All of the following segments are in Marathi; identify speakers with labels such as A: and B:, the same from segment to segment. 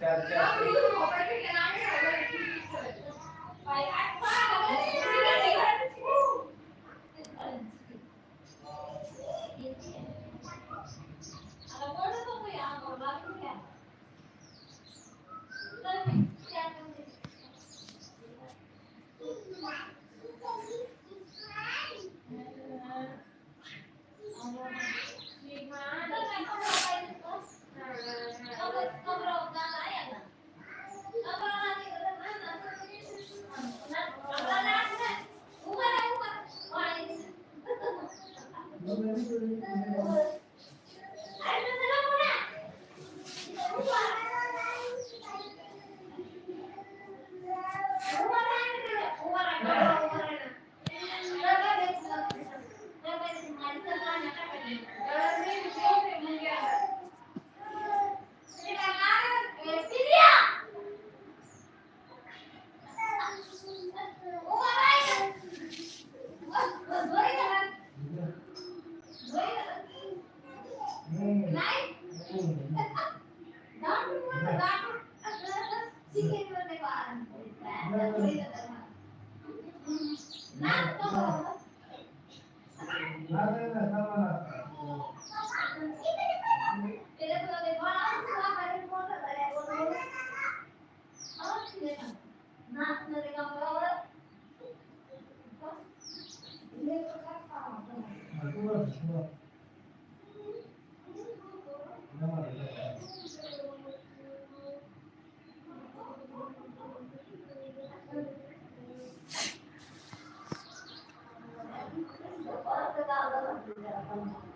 A: चार चार Yes. Amém. Amen.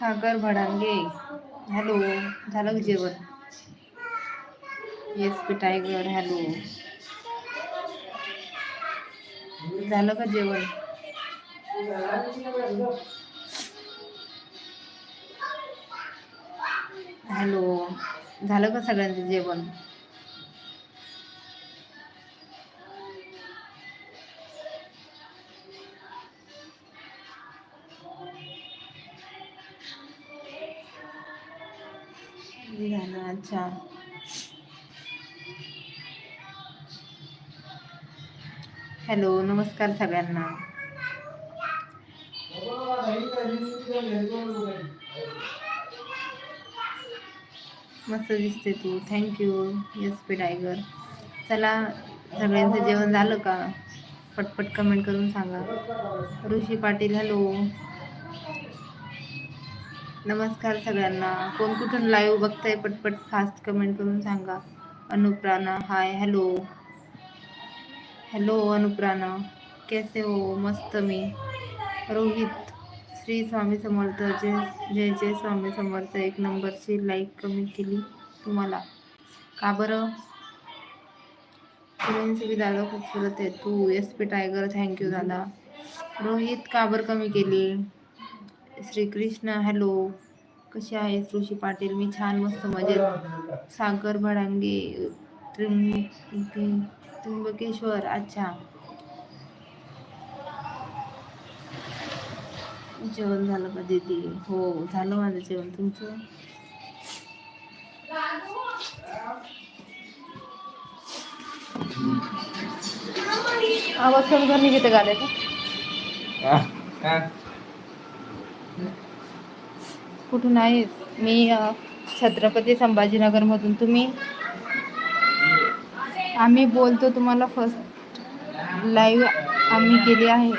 A: Sagar Bhadange. Hello झालं का जेवण? Yes P Tiger hello. झालं का जेवण? हॅलो झालं का सगळ्यांचं जेवण? अच्छा. हॅलो नमस्कार सगळ्यांना. मस्त दिसते तू. Thank you yes P Tiger चला सगळ्यांचं जेवण झालं का? पटपट कमेंट करून सांगा. ऋषी पाटील हॅलो नमस्कार सगळ्यांना. कोण कुठून लाईव्ह बघताय, पटपट फास्ट कमेंट करून सांगा. Anuprana hi hello hello Anuprana. कैसे हो? मस्त मी. रोहित, श्री स्वामी समर्थ. जय जय जय स्वामी समर्थ. एक नंबर नंबरची लाईक कमी केली तुम्हाला. का बरं? फिरायची बी दादा खूपसूरत आहे तू S P Tiger thank you दादा. रोहित, का बरं कमी केली? श्रीकृष्ण हॅलो कशी आहेस ऋषी पाटील? मी छान मस्त मजेत. सागर भडांगे त्र्यंबके- त्र्यंबकेश्वर अच्छा. जेवण झालं का दीदी? हो झालं माझं जेवण. तुमचं? आवाज कमी करणे घेते का कुठून आहेस? मी छत्रपती संभाजीनगरमधून. तुम्ही? आम्ही बोलतो तुम्हाला फर्स्ट लाईव्ह आम्ही केली आहे.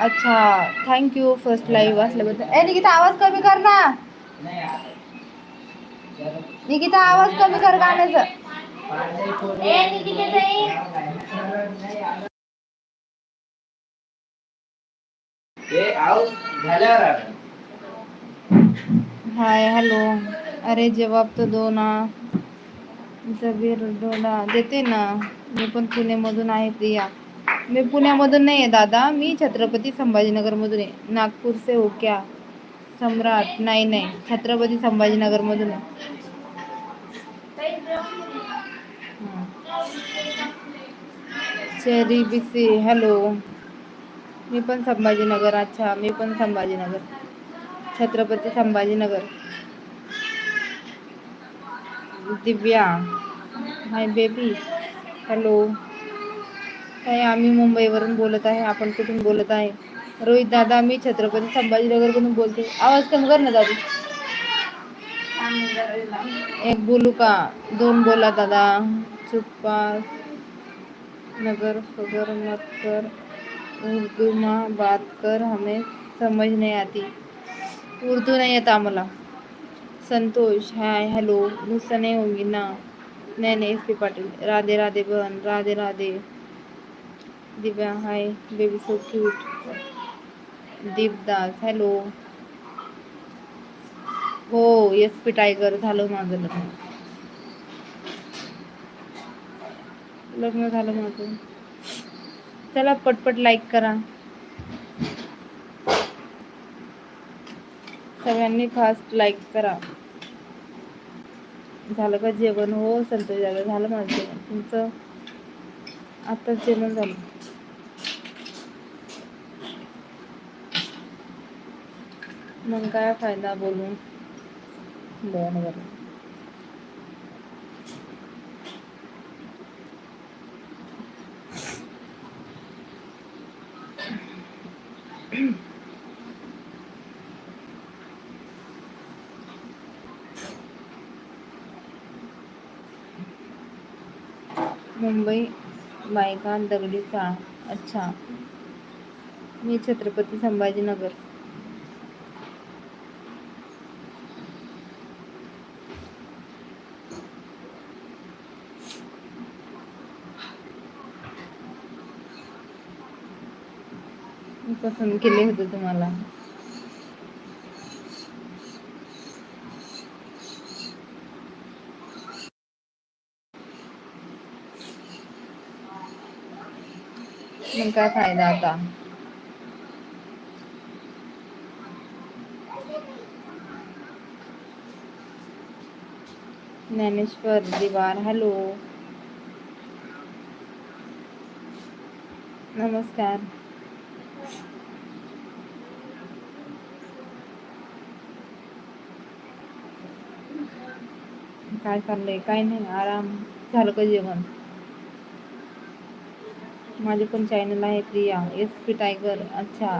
A: अच्छा थँक्यू फर्स्ट लाईव्ह असल्याबद्दल. ए निकिता आवाज कमी कर ना. निकिता आवाज कमी कर गाण्याचा. ताई. Hi, hello. अरे जवाब तो दो ना। जबीर डोला देते ना। मी पण पुण्यामधून आहे प्रिया। मी पुण्यामधून नाही आहे दादा. मी छत्रपती संभाजीनगर मधून आहे. नागपूर से हो क्या? सम्राट. नाही नाही. छत्रपती संभाजीनगर मधून आहे. हं. Cherry BC. हॅलो. मी पण संभाजीनगर. अच्छा मी पण Sambhajinagar. Chhatrapati Sambhajinagar. Divya hi baby hello काय आम्ही मुंबईवरून बोलत आहे आपण कुठून बोलत आहे? रोहित दादा मी छत्रपती संभाजीनगरकडून बोलते. आवाज कमी कर ना दादी. एक बोलू का? दोन बोला दादा. चुप्पा नगर फगर मत कर उर्दू में बात कर हमें समझ नहीं आती. उर्दू नाही येत आम्हाला. संतोष हाय हॅलो नुसतं नाही होंगी ना नाही नाही एस पी पाटील. राधे राधे बन Radhe Radhe. Divya hi baby so cute Deepdas hello. हो एस पी टायगर झालं माझं लग्न. लग्न झालं माझं. चला पटपट लाईक करा. सगळ्यांनी फास्ट लाईक करा. झालं का जेवण? हो संतोष दादा झालं माझं जेवण. तुमचं? आत्ताच जेवण झालं. मग काय फायदा बोलून? बरं बरं. मुंबई बायका दगडी चाळ अच्छा. मी छत्रपती संभाजीनगर. पसंत केले होते तुम्हाला. काय फ़ायदा आता. ज्ञानेश्वर दिवार हॅलो नमस्कार. काय चाललंय? काय नाही, आराम. झालं का जेवण? माझे पण चॅनल आहे प्रिया. एस पी टायगर अच्छा.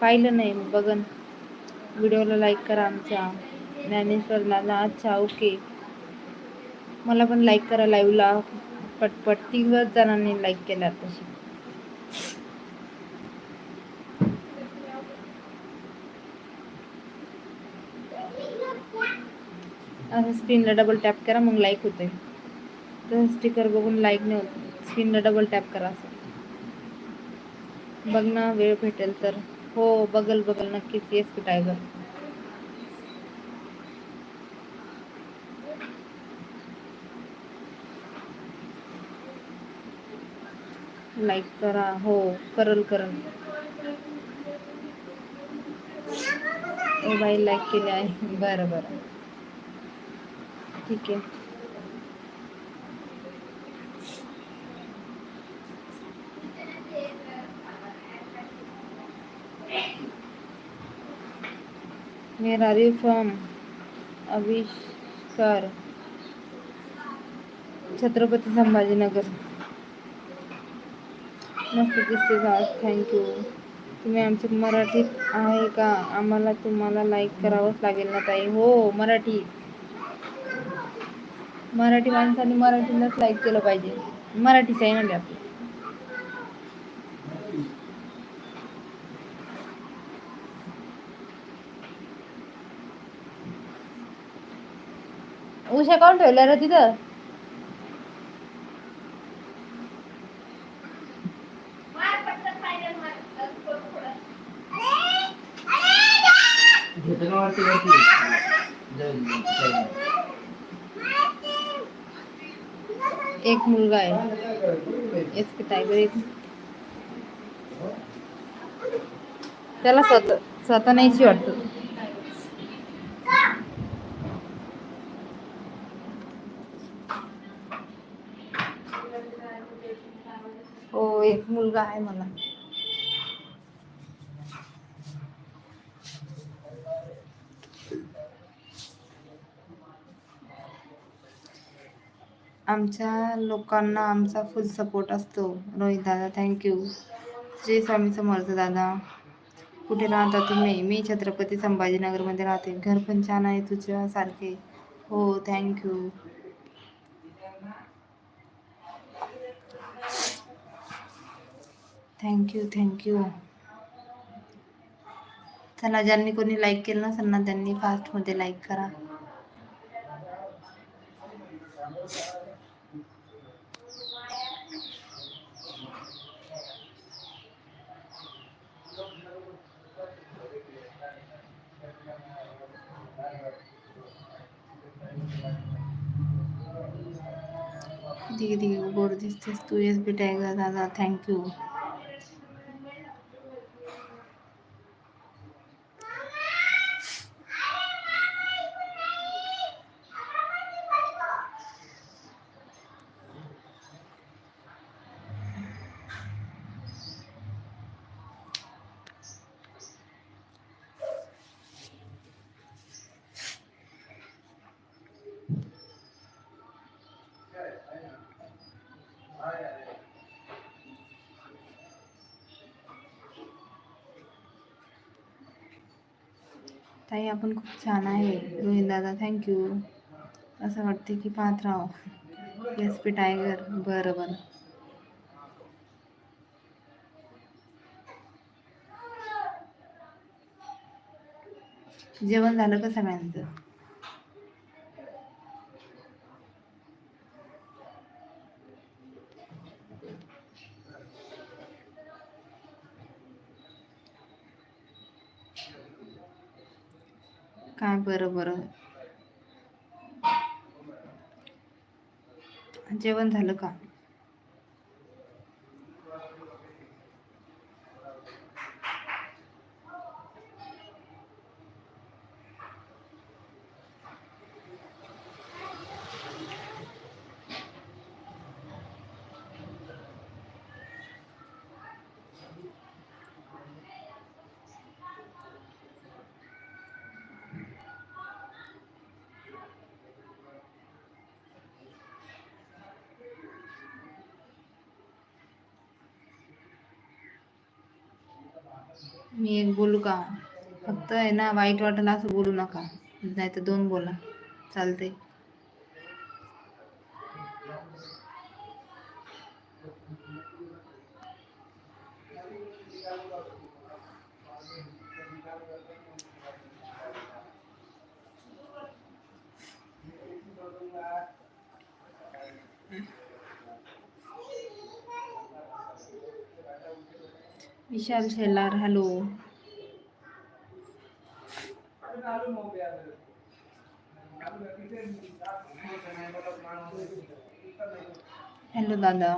A: पाहिलं नाही बघन. व्हिडिओला लाईक करा आमच्या. ज्ञानेश्वर दादा अच्छा ओके मला पण लाईक करा लाईव्हला पटपट. तीनच जणांनी लाईक केला तशी. असं स्क्रीनला डबल टॅप करा मग लाईक होते तर स्टिकर बघून लाईक नाही होत स्क्रीनला डबल टॅप करा असं. बघ ना, वेळ भेटेल तर. हो, बघल बघल. नक्कीच. येस की टायगर लाईक करा. हो, करल करल. ओ बाई लाईक केले आहे. बरं बरं. ठीक आहे. Where फॉर्म आविष्कार. छत्रपती संभाजीनगर. मस्त दिसते थँक्यू तुम्ही आमचे मराठीत आहे का? आम्हाला तुम्हाला लाईक करावंच लागेल ना ताई. हो मराठी. मराठी माणसाने मराठीलाच लाईक केलं पाहिजे. मराठी चॅनल आहे आपलं. उशा कोण ठेवल्या र तिथं. एक मुलगा आहे. इसके टायगर एक त्याला स्वतः स्वतः नाहीची वाटतं. एक मुलगा आहे मला. आमच्या लोकांना आमचा फुल सपोर्ट असतो. रोहित दादा थँक्यू श्री स्वामी समर्थ दादा. कुठे राहता तुम्ही? मी छत्रपती संभाजीनगरमध्ये राहते. घर पण छान आहे तुझ्यासारखे. हो थँक्यू थँक्यू थँक्यू चला, ज्यांनी लाईक केलं नसेल ना, त्यांनी फास्टमध्ये लाईक करा. गोड दिसतेस तू एस बी टायगर दादा थँक्यू ताई आपण खूप छान आहे. रोहित दादा थँक्यू असं वाटते की पाहत राहो. एस पी टायगर बरं बरं. जेवण झालं का सगळ्यांचं? बरं बरं जेवण झालं का? मी एक बोलू का? फक्त आहे ना वाईट वाटेल असं बोलू नका. नाही तर दोन बोला. चालते विशाल शेलार हॅलो. हॅलो दादा.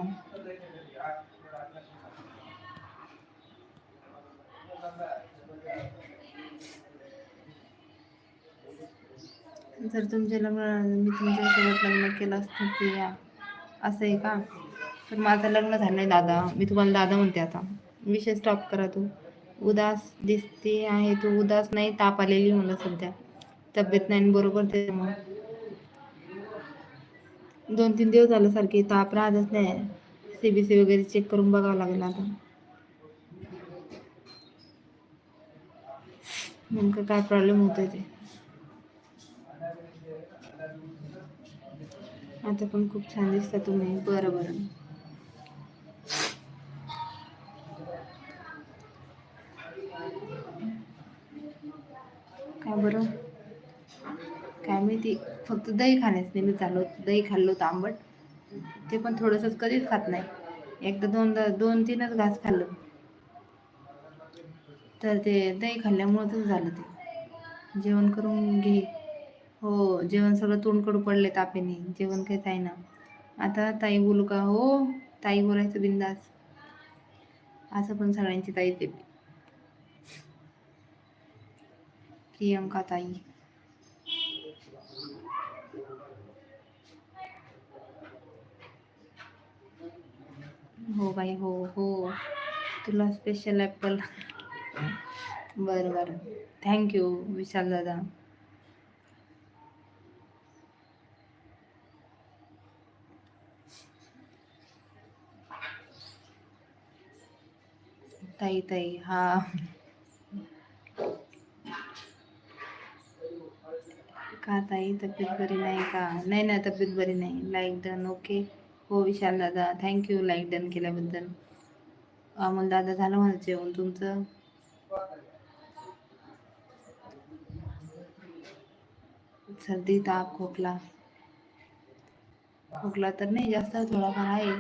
A: जर तुमचे लग्न मी तुमच्यासोबत लग्न केलं असतं की या. असं आहे का? तर माझं लग्न झालं आहे दादा. मी तुम्हाला दादा म्हणते आता. विषय स्टॉप करा तू. उदास दिसते आहे तू. उदास नाही ताप आलेली मला सध्या. तब्येत नाही बरोबर त्याच्यामुळे दोन तीन दिवस झालं सारखे ताप राहतच नाही. सी बी सी वगैरे चेक करून बघावं लागेल आता. नेमकं काय प्रॉब्लेम होतोय ते. आता पण खूप छान दिसता तुम्ही. बरं बरं. बरं. काय माहिती फक्त दही खाण्यास नेहमी चालू दही खाल्लं होतं आंबट. ते पण थोडंसंच कधीच खात नाही. एकदा दोनदा दोन तीनच घास खाल्लं. तर ते दही खाल्ल्यामुळं तसं झालं ते. जेवण करून घे. हो जेवण सगळं तोंडकडू पडले तापेने जेवण काहीच आहे ना आता ताई बोलू का? हो ताई बोलायचं बिंदास. असं पण सगळ्यांची ताई ते. प्रियंका ताई। हो बाई हो हो। तुला स्पेशल ॲपल बरं बरं. थँक्यू विशाल दादा. ताई ताई, हा. का ताई? तब्येत बरी नाही का? नाही ना तब्येत बरी नाही. लाईक डन ओके हो विशाल दादा थँक्यू लाईक डन केल्याबद्दल. अमोल दादा झालं माझं जेवण तुमचं? सर्दी ताप खोकला. खोकला तर नाही जास्त थोडाफार आहे.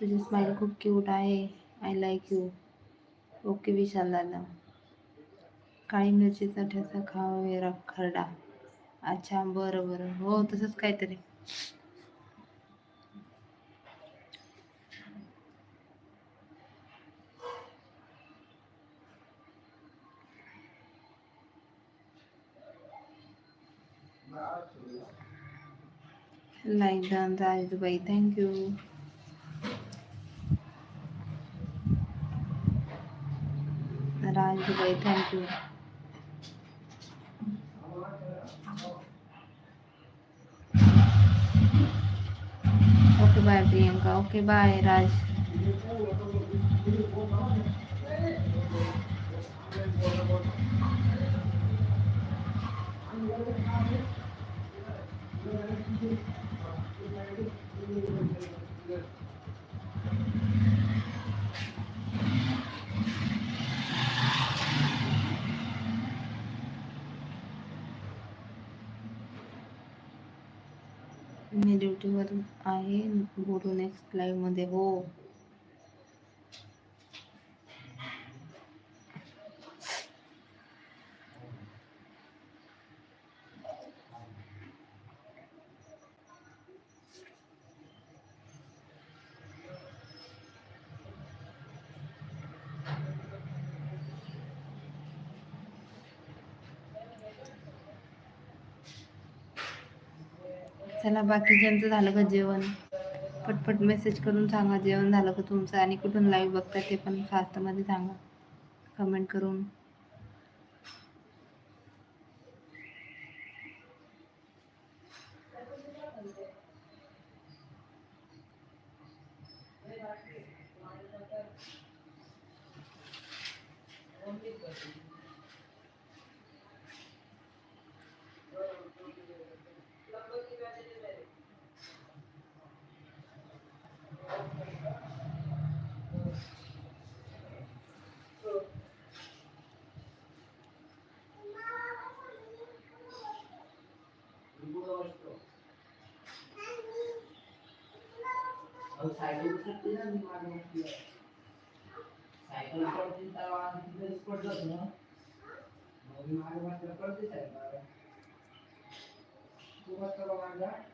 A: तुझी स्माईल खूप क्यूट आहे. I like you okay Vishal दादा. काळी मिरचीचा ठेचा खावा खरडा. अच्छा बरं बरं. हो तसंच काहीतरी. Like done Rajubai thank you Rajubai thank you okay bye Priyanka okay bye आहे बोलू नेक्स्ट लाईव्हमध्ये हो. चला बाकीच्यांचं झालं का जेवण? पटपट मेसेज करून सांगा जेवण झालं का तुमचं? आणि कुठून लाईव्ह बघता ते पण फास्टमध्ये सांगा. कमेंट करून.
B: सायकल सुटली ना मी मागे बसली सायकल पडते तेव्हा तिथेच पडलं ना. मग मी मागे बसलं पडते सायकल. तू बसला का मागं